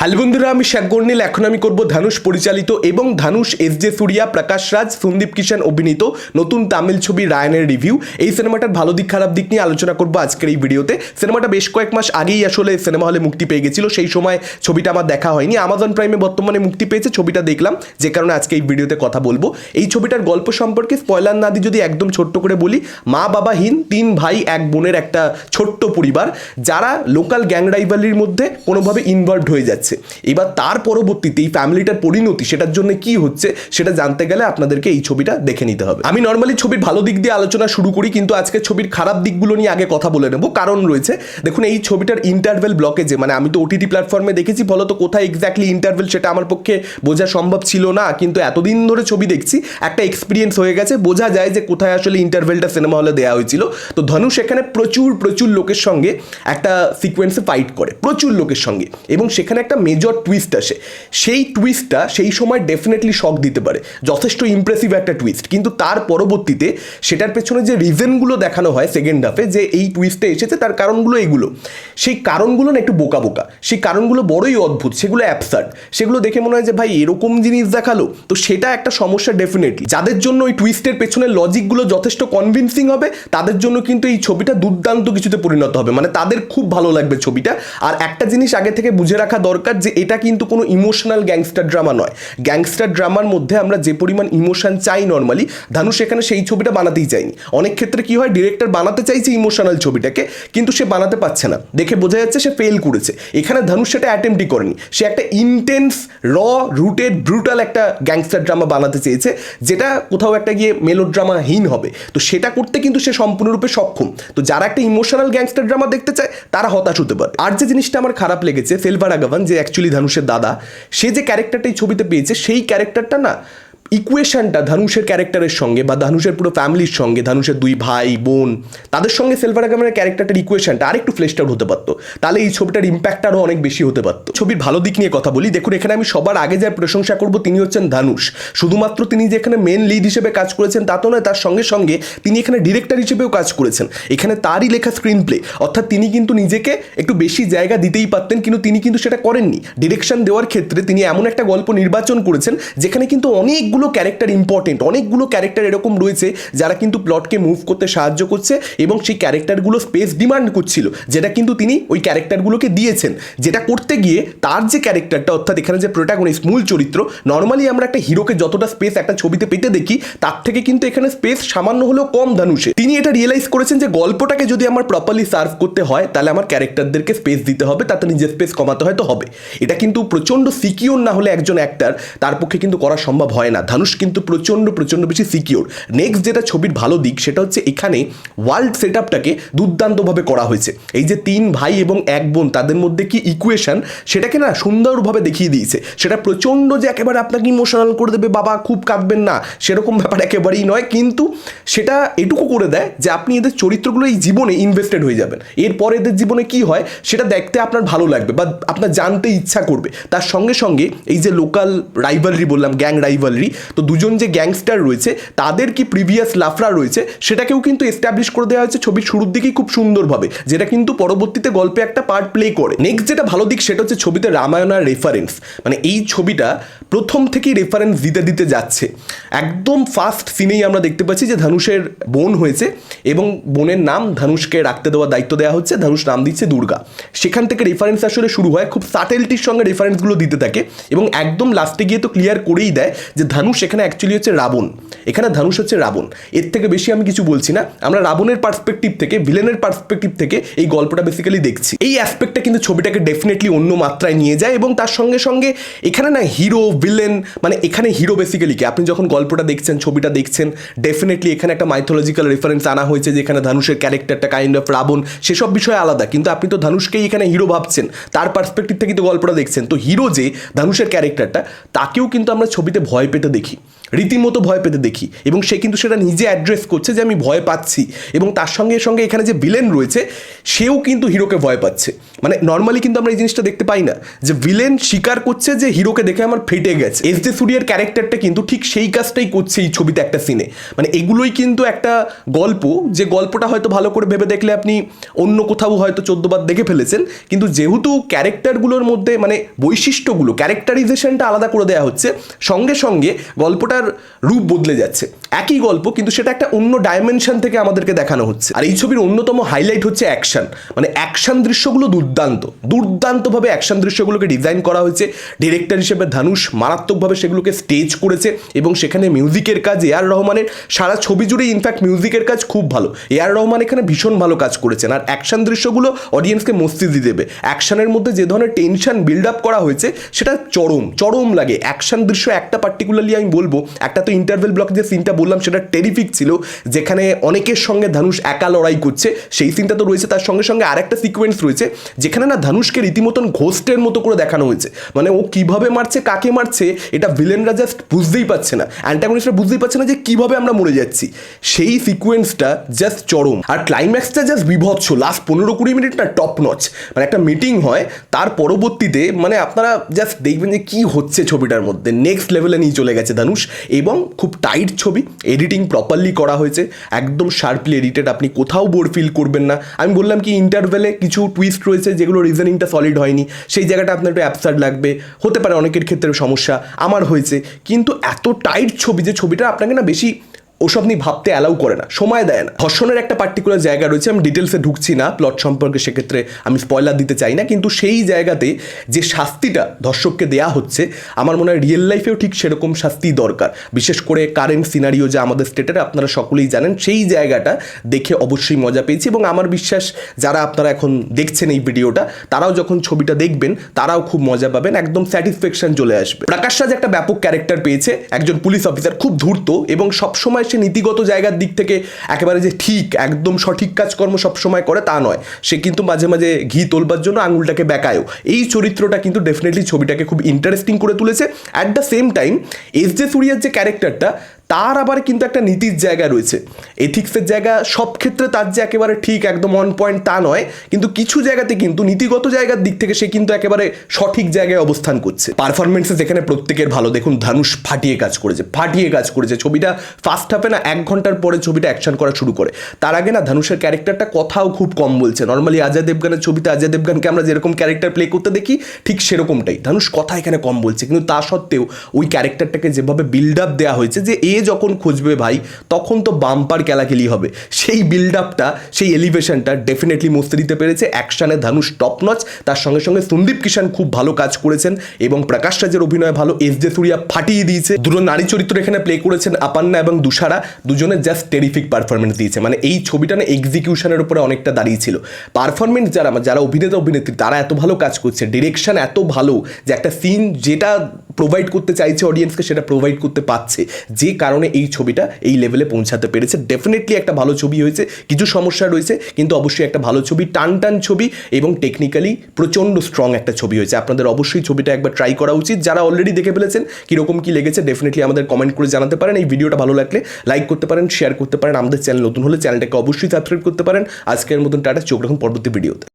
Hello বন্ধুরা, আমি শেখ গর্নিল। এখন আমি করব ধানুষ পরিচালিত এবং ধানুষ এস জে সুরিয়া, প্রকাশ রাজ, সন্দীপ কিষান অভিনীত নতুন তামিল ছবি রায়নের রিভিউ। এই সিনেমাটার ভালো দিক, খারাপ দিক নিয়ে আলোচনা করব আজকের এই ভিডিওতে। সিনেমাটা বেশ কয়েক মাস আগেই আসলে সিনেমা হলে মুক্তি পেয়ে গেছিল, সেই সময় ছবিটা আমার দেখা হয়নি। আমাজন প্রাইমে বর্তমানে মুক্তি পেয়েছে, ছবিটা দেখলাম, যে কারণে আজকে এই ভিডিওতে কথা বলব। এই ছবিটার গল্প সম্পর্কে স্পয়লার না যদি একদম ছোট্ট করে বলি, মা বাবাহীন তিন ভাই, এক বোনের একটা ছোট্ট পরিবার, যারা লোকাল গ্যাং রাইভালির মধ্যে কোনোভাবে ইনভলভড হয়ে যাচ্ছে। এবার তার পরবর্তীতে এই ফ্যামিলিটার পরিণতি সেটার জন্য কি হচ্ছে সেটা জানতে গেলে আপনাদেরকে এই ছবিটা দেখে নিতে হবে। আমি নর্মালি ছবির ভালো দিক দিয়ে আলোচনা শুরু করি, কিন্তু আজকে ছবির খারাপ দিকগুলো নিয়ে আগে কথা বলে নেব। কারণ রয়েছে, দেখুন এই ছবিটার ইন্টারভেল ব্লকেজে মানে আমি তো ওটিটি প্ল্যাটফর্মে দেখেছি, ফলত কোথায় এক্স্যাক্টলি ইন্টারভেল সেটা আমার পক্ষে বোঝা সম্ভব ছিল না। কিন্তু এতদিন ধরে ছবি দেখছি, একটা এক্সপিরিয়েন্স হয়ে গেছে, বোঝা যায় যে কোথায় আসলে ইন্টারভেলটা সিনেমা হলে দেওয়া হয়েছিল। তো ধনুষ এখানে প্রচুর প্রচুর লোকের সঙ্গে একটা সিকোয়েন্সে ফাইট করে, প্রচুর লোকের সঙ্গে। এবং সেখানে একটা মেজর টুইস্ট আসে। সেই টুইস্টটা সেই সময় ডেফিনেটলি শক দিতে পারে। যথেষ্ট ইমপ্রেসিভ একটা টুইস্ট কিন্তু তার পরবর্তীতে সেটার পেছনে যে রিজনগুলো দেখানো হয় সেকেন্ড হাফে যে এই টুইস্টে এসেছে, তার কারণগুলো এইগুলো সেই কারণগুলো না একটু বোকা বোকা। সেই কারণগুলো বড়ই অদ্ভুত, সেগুলো অ্যাবসার্ড সেগুলো দেখে মনে হয় যে, ভাই, এরকম জিনিস দেখাল? তো সেটা একটা সমস্যা ডেফিনেটলি যাদের জন্য ওই টুইস্টের পেছনে লজিকগুলো যথেষ্ট কনভিনসিং হবে, তাদের জন্য কিন্তু এই ছবিটা দুর্দান্ত কিছুতে পরিণত হবে। মানে তাদের খুব ভালো লাগবে ছবিটা। আর একটা জিনিস আগে থেকে বুঝে রাখা দরকার যে এটা কিন্তু কোনো ইমোশনাল গ্যাংস্টার ড্রামা নয়। গ্যাংস্টার ড্রামার মধ্যে আমরা যে পরিমাণ ইমোশন চাই নর্মালি ধানুষ এখানে সেই ছবিটা বানাতেই চাইনি অনেক ক্ষেত্রে কি হয় ডিরেক্টর বানাতে চাইছে ইমোশনাল ছবিটাকে, কিন্তু সে বানাতে পারছে না। দেখে বোঝা যাচ্ছে সে ফেল করেছে। এখানে ধানুষ সেটা অ্যাটেম্পটই করেনি। সে একটা ইন্টেন্স র রুটেড ব্রুটাল একটা গ্যাংস্টার ড্রামা বানাতে চেয়েছে, যেটা কোথাও একটা গিয়ে মেলো মেলোড্রামাহীন হবে। তো সেটা করতে কিন্তু সে সম্পূর্ণরূপে সক্ষম। তো যারা একটা ইমোশনাল গ্যাংস্টার ড্রামা দেখতে চায়, তারা হতাশ হতে পারে। আর যে জিনিসটা আমার খারাপ লেগেছে সেলভার আগাভান যে অ্যাকচুয়ালি ধানুষের দাদা সে যে ক্যারেক্টারটা এই ছবিতে পেয়েছে সেই ক্যারেক্টারটা না ইকুয়েশনটা ধানুষের ক্যারেক্টারের সঙ্গে বা ধানুষের পুরো ফ্যামিলির সঙ্গে ধানুষের দুই ভাই, বোন, তাদের সঙ্গে সেলভার আগামের ক্যারেক্টারটার ইকুয়েশনটা আরেকটু ফ্লেশড আউট হতে পারতো। তাহলে এই ছবিটার ইম্প্যাক্ট আরও অনেক বেশি হতে পারতো। ছবির ভালো দিক নিয়ে কথা বলি, দেখুন, এখানে আমি সবার আগে যার প্রশংসা করব তিনি হচ্ছেন ধানুষ শুধুমাত্র তিনি যে এখানে মেন লিড হিসেবে কাজ করেছেন তা তো নয়, তার সঙ্গে সঙ্গে তিনি এখানে ডিরেক্টর হিসেবেও কাজ করেছেন। এখানে তারই লেখা স্ক্রিন প্লে অর্থাৎ তিনি কিন্তু নিজেকে একটু বেশি জায়গা দিতেই পারতেন, কিন্তু তিনি কিন্তু সেটা করেননি। ডিরেকশন দেওয়ার ক্ষেত্রে তিনি এমন একটা গল্প নির্বাচন করেছেন, যেখানে কিন্তু অনেকগুলো ক্যারেক্টার ইম্পর্টেন্ট অনেকগুলো ক্যারেক্টার এরকম রয়েছে যারা কিন্তু প্লটকে মুভ করতে সাহায্য করছে এবং সেই ক্যারেক্টারগুলো স্পেস ডিমান্ড করছিল, যেটা কিন্তু তিনি ওই ক্যারেক্টারগুলোকে দিয়েছেন। যেটা করতে গিয়ে তার যে ক্যারেক্টারটা অর্থাৎ এখানে যে প্রোটাগনিস্ট মূল চরিত্র নর্মালি আমরা একটা হিরোকে যতটা স্পেস একটা ছবিতে পেতে দেখি, তার থেকে কিন্তু এখানে স্পেস সামান্য হলেও কম ধানুষে তিনি এটা রিয়েলাইজ করেছেন যে গল্পটাকে যদি আমার প্রপারলি সার্ভ করতে হয়, তাহলে আমার ক্যারেক্টারদেরকে স্পেস দিতে হবে, তাতে নিজের স্পেস কমাতে হয়তো হবে। এটা কিন্তু প্রচণ্ড সিকিওর না হলে একজন অ্যাক্টার তার পক্ষে কিন্তু করা সম্ভব হয় না। ধানুষ কিন্তু প্রচণ্ড প্রচণ্ড বেশি সিকিওর নেক্সট যেটা ছবির ভালো দিক, সেটা হচ্ছে এখানে ওয়ার্ল্ড সেট আপটাকে দুর্দান্তভাবে করা হয়েছে। এই যে তিন ভাই এবং এক বোন, তাদের মধ্যে কি ইকুয়েশন সেটাকে না সুন্দরভাবে দেখিয়ে দিয়েছে। সেটা প্রচণ্ড যে একেবারে আপনাকে ইমোশনাল করে দেবে, বাবা, খুব কাঁদবেন না। সেরকম ব্যাপার একেবারেই নয়। কিন্তু সেটা এটুকু করে দেয় যে আপনি এদের চরিত্রগুলো এই জীবনে ইনভেস্টেড হয়ে যাবেন। এরপর এদের জীবনে কি হয়, সেটা দেখতে আপনার ভালো লাগবে বা আপনার জানতে ইচ্ছা করবে। তার সঙ্গে সঙ্গে এই যে লোকাল রাইভালরি বললাম গ্যাং রাইভালরি তো দুজন যে গ্যাংস্টার রয়েছে, তাদের কি প্রিভিয়াস লাফরা রয়েছে, সেটাকেও কিন্তু এস্টাবলিশ করে দেওয়া হয়েছে ছবির শুরুর দিকেই খুব সুন্দরভাবে, যেটা কিন্তু পরবর্তীতে গল্পে একটা পার্ট প্লে করে। নেক্সট যেটা ভালো দিক, সেটা হচ্ছে ছবিতে রামায়ণার রেফারেন্স মানে এই ছবিটা প্রথম থেকেই রেফারেন্স দিতে দিতে যাচ্ছে। একদম ফার্স্ট সিনেই আমরা দেখতে পাচ্ছি যে ধানুষের বোন হয়েছে এবং বোনের নাম ধানুষকে রাখতে দেওয়ার দায়িত্ব দেওয়া হচ্ছে, ধানুষ নাম দিচ্ছে দুর্গা। সেখান থেকে রেফারেন্স আসলে শুরু হয়, খুব সাটেলটির সঙ্গে রেফারেন্সগুলো দিতে থাকে এবং একদম লাস্টে গিয়ে তো ক্লিয়ার করেই দেয় যে ধানুষ এখানে অ্যাকচুয়ালি হচ্ছে রাবণ। এখানে ধানুষ হচ্ছে রাবণ। এর থেকে বেশি আমি কিছু বলছি না। আমরা রাবণের পার্সপেক্টিভ থেকে ভিলেনের পার্সপেক্টিভ থেকে এই গল্পটা বেসিক্যালি দেখছি। এই অ্যাসপেক্টটা কিন্তু ছবিটাকে ডেফিনেটলি অন্য মাত্রায় নিয়ে যায় এবং তার সঙ্গে সঙ্গে এখানে না হিরো ভিলেন মানে এখানে হিরো বেসিক্যালি কি? আপনি যখন গল্পটা দেখছেন, ছবিটা দেখছেন ডেফিনেটলি এখানে একটা মাইথোলজিক্যাল রেফারেন্স আনা হয়েছে যে এখানে ধানুষের ক্যারেক্টারটা কাইন্ড অফ রাবণ, সেসব বিষয়ে আলাদা। কিন্তু আপনি তো ধানুষকেই এখানে হিরো ভাবছেন। তার পার্সপেক্টিভ থেকে তো গল্পটা দেখছেন। তো হিরো যে ধানুষের ক্যারেক্টারটা তাকেও কিন্তু আমরা ছবিতে ভয় পেতে দেখি, রীতিমতো ভয় পেতে দেখি এবং সে কিন্তু সেটা নিজে অ্যাড্রেস করছে যে আমি ভয় পাচ্ছি এবং তার সঙ্গে সঙ্গে এখানে যে ভিলেন রয়েছে, সেও কিন্তু হিরোকে ভয় পাচ্ছে। মানে নর্মালি কিন্তু আমরা এই জিনিসটা দেখতে পাই না যে ভিলেন স্বীকার করছে যে হিরোকে দেখে আমার ফেটে গেছে। এস জে সুরিয়ার ক্যারেক্টারটা কিন্তু ঠিক সেই কাজটাই করছে এই ছবিতে একটা সিনে মানে এগুলোই কিন্তু একটা গল্প, যে গল্পটা হয়তো ভালো করে ভেবে দেখলে আপনি অন্য কোথাও হয়তো চোদ্দবার দেখে ফেলেছেন, কিন্তু যেহেতু ক্যারেক্টারগুলোর মধ্যে মানে বৈশিষ্ট্যগুলো ক্যারেক্টারাইজেশনটা আলাদা করে দেওয়া হচ্ছে, সঙ্গে সঙ্গে গল্পটার রূপ বদলে যাচ্ছে। একই গল্প, কিন্তু সেটা একটা অন্য ডাইমেনশন থেকে আমাদেরকে দেখানো হচ্ছে। আর এই ছবির অন্যতম হাইলাইট হচ্ছে অ্যাকশন মানে অ্যাকশন দৃশ্যগুলো দুর্দান্ত। দুর্দান্তভাবে অ্যাকশন দৃশ্যগুলোকে ডিজাইন করা হয়েছে। ডিরেক্টর হিসেবে ধানুষ মারাত্মকভাবে সেগুলোকে স্টেজ করেছে এবং সেখানে মিউজিকের কাজ এ আর রহমানের সারা ছবি জুড়ে ইনফ্যাক্ট মিউজিকের কাজ খুব ভালো। এ আর রহমান এখানে ভীষণ ভালো কাজ করেছেন। আর অ্যাকশন দৃশ্যগুলো অডিয়েন্সকে মস্তি দিয়ে দেবে। অ্যাকশনের মধ্যে যে ধরনের টেনশন বিল্ড আপ করা হয়েছে, সেটা চরম চরম লাগে। অ্যাকশন দৃশ্য একটা পার্টিকুলারলি আমি বলব, একটা তো ইন্টারভেল ব্লক যে সিনটা বললাম, সেটা টেরিফিক ছিল, যেখানে অনেকের সঙ্গে ধানুষ একা লড়াই করছে, সেই সিনটা তো রয়েছে। তার সঙ্গে সঙ্গে আরেকটা সিকোয়েন্স রয়েছে, যেখানে না ধানুষকে রীতিমতন ঘোস্টের মতো করে দেখানো হয়েছে। মানে ও কীভাবে মারছে, কাকে মারছে, এটা ভিলেনরা জাস্ট বুঝতেই পারছে না। অ্যান্টাগনিস্টরা বুঝতেই পারছে না যে কীভাবে আমরা মরে যাচ্ছি। সেই সিকোয়েন্সটা জাস্ট চরম। আর ক্লাইম্যাক্সটা জাস্ট বিভৎস। লাস্ট পনেরো কুড়ি মিনিট না টপ নচ মানে একটা মিটিং হয়, তার পরবর্তীতে মানে আপনারা জাস্ট দেখবেন যে কি হচ্ছে ছবিটার মধ্যে। নেক্সট লেভেলে নিয়ে চলে গেছে ধানুষ এবং খুব টাইট ছবি এডিটিং প্রপারলি করা হয়েছে, একদম শার্পলি এডিটেড আপনি কোথাও বোর ফিল করবেন না। আমি বললাম কি ইন্টারভেলে কিছু টুইস্ট রয়েছে যেগুলো রিজনিংটা সলিড হয়নি, সেই জায়গাটা আপনার একটু অ্যাপসার লাগবে, হতে পারে অনেকের ক্ষেত্রে সমস্যা, আমার হয়েছে, কিন্তু এত টাইট ছবি যে ছবিটা আপনাকে না বেশি ওসব নিয়ে ভাবতে অ্যালাউ করে না, সময় দেয় না। ধর্ষণের একটা পার্টিকুলার জায়গা রয়েছে, আমি ডিটেলসে ঢুকছি না প্লট সম্পর্কে সেক্ষেত্রে আমি স্পয়লার দিতে চাই না, কিন্তু সেই জায়গাতে যে শাস্তিটা ধর্ষককে দেয়া হচ্ছে, আমার মনে হয় রিয়েল লাইফেও ঠিক সেরকম শাস্তি দরকার। বিশেষ করে কারেন্ট সিনারিও যে আমাদের স্টেটের আপনারা সকলেই জানেন, সেই জায়গাটা দেখে অবশ্যই মজা পেয়েছি এবং আমার বিশ্বাস যারা আপনারা এখন দেখছেন এই ভিডিওটা, তারাও যখন ছবিটা দেখবেন, তারাও খুব মজা পাবেন, একদম স্যাটিসফ্যাকশন চলে আসবে। প্রকাশ রাজ একটা ব্যাপক ক্যারেক্টার পেয়েছে, একজন পুলিশ অফিসার খুব ধূর্ত এবং সবসময় সে নীতিগত জায়গার দিক থেকে একেবারে যে ঠিক, একদম সঠিক কাজকর্ম সবসময় করে তা নয়। সে কিন্তু মাঝে মাঝে ঘি তোলবার জন্য আঙুলটাকে বেকায়ও। এই চরিত্রটা কিন্তু ডেফিনেটলি ছবিটাকে খুব ইন্টারেস্টিং করে তুলেছে। At the same time S J সুরিয়ার যে ক্যারেক্টারটা তার আবার কিন্তু একটা নীতির জায়গা রয়েছে। এথিক্সের জায়গা সব ক্ষেত্রে তার যে একেবারে ঠিক একদম অন পয়েন্ট তা নয়, কিন্তু কিছু জায়গাতে কিন্তু নীতিগত জায়গার দিক থেকে সে কিন্তু একেবারে সঠিক জায়গায় অবস্থান করছে। পারফরমেন্সে যেখানে প্রত্যেকের ভালো, দেখুন ধানুষ ফাটিয়ে কাজ করেছে, ফাটিয়ে কাজ করেছে। ছবিটা ফার্স্ট হাফে না এক ঘণ্টার পরে ছবিটা অ্যাকশন করা শুরু করে। তার আগে না ধানুষের ক্যারেক্টারটা কথাও খুব কম বলছে। নর্মালি অজয় দেবগানের ছবিতে অজয় দেবগানকে আমরা যেরকম ক্যারেক্টার প্লে করতে দেখি, ঠিক সেরকমটাই। ধানুষ কথা এখানে কম বলছে, কিন্তু তা সত্ত্বেও ওই ক্যারেক্টারটাকে যেভাবে বিল্ড আপ দেওয়া হয়েছে যে এ যখন খুঁজবে ভাই, তখন তো বাম্পার খেলাখেলি হবে। সেই বিল্ড আপটা সেই এলিভেশনটা ডেফিনেটলি মস্তে দিতে পেরেছে। অ্যাকশানে ধানুষ টপ নচ তার সঙ্গে সঙ্গে সন্দীপ কিষান খুব ভালো কাজ করেছেন এবং প্রকাশ রাজের অভিনয় ভালো। এস জে সুরিয়া ফাটিয়ে দিয়েছে। দুটো নারী চরিত্র এখানে প্লে করেছেন আপান্না এবং দুষারা দুজনে জাস্ট টেরিফিক পারফরমেন্স দিয়েছে। মানে এই ছবিটা না এক্সিকিউশনের উপরে অনেকটা দাঁড়িয়েছিল পারফরমেন্স যারা যারা অভিনেতা, অভিনেত্রী, তারা এত ভালো কাজ করছে। ডিরেকশন এত ভালো যে একটা সিন যেটা প্রোভাইড করতে চাইছে অডিয়েন্সকে সেটা প্রোভাইড করতে পারছে। যে কারণে এই ছবিটা এই লেভেলে পৌঁছাতে পেরেছে। ডেফিনেটলি একটা ভালো ছবি হয়েছে, কিছু সমস্যা রয়েছে, কিন্তু অবশ্যই একটা ভালো ছবি টান টান ছবি এবং টেকনিক্যালি প্রচণ্ড স্ট্রং একটা ছবি হয়েছে। আপনাদের অবশ্যই ছবিটা একবার ট্রাই করা উচিত। যারা অলরেডি দেখে ফেলেছেন, কীরকম কী লেগেছে ডেফিনেটলি আমাদের কমেন্ট করে জানাতে পারেন। এই ভিডিওটা ভালো লাগলে লাইক করতে পারেন শেয়ার করতে পারেন। আমাদের চ্যানেল নতুন হলে চ্যানেলটাকে অবশ্যই সাবস্ক্রাইব করতে পারেন। আজকের মতন টাটা, চোখ রাখুন পরবর্তী ভিডিওতে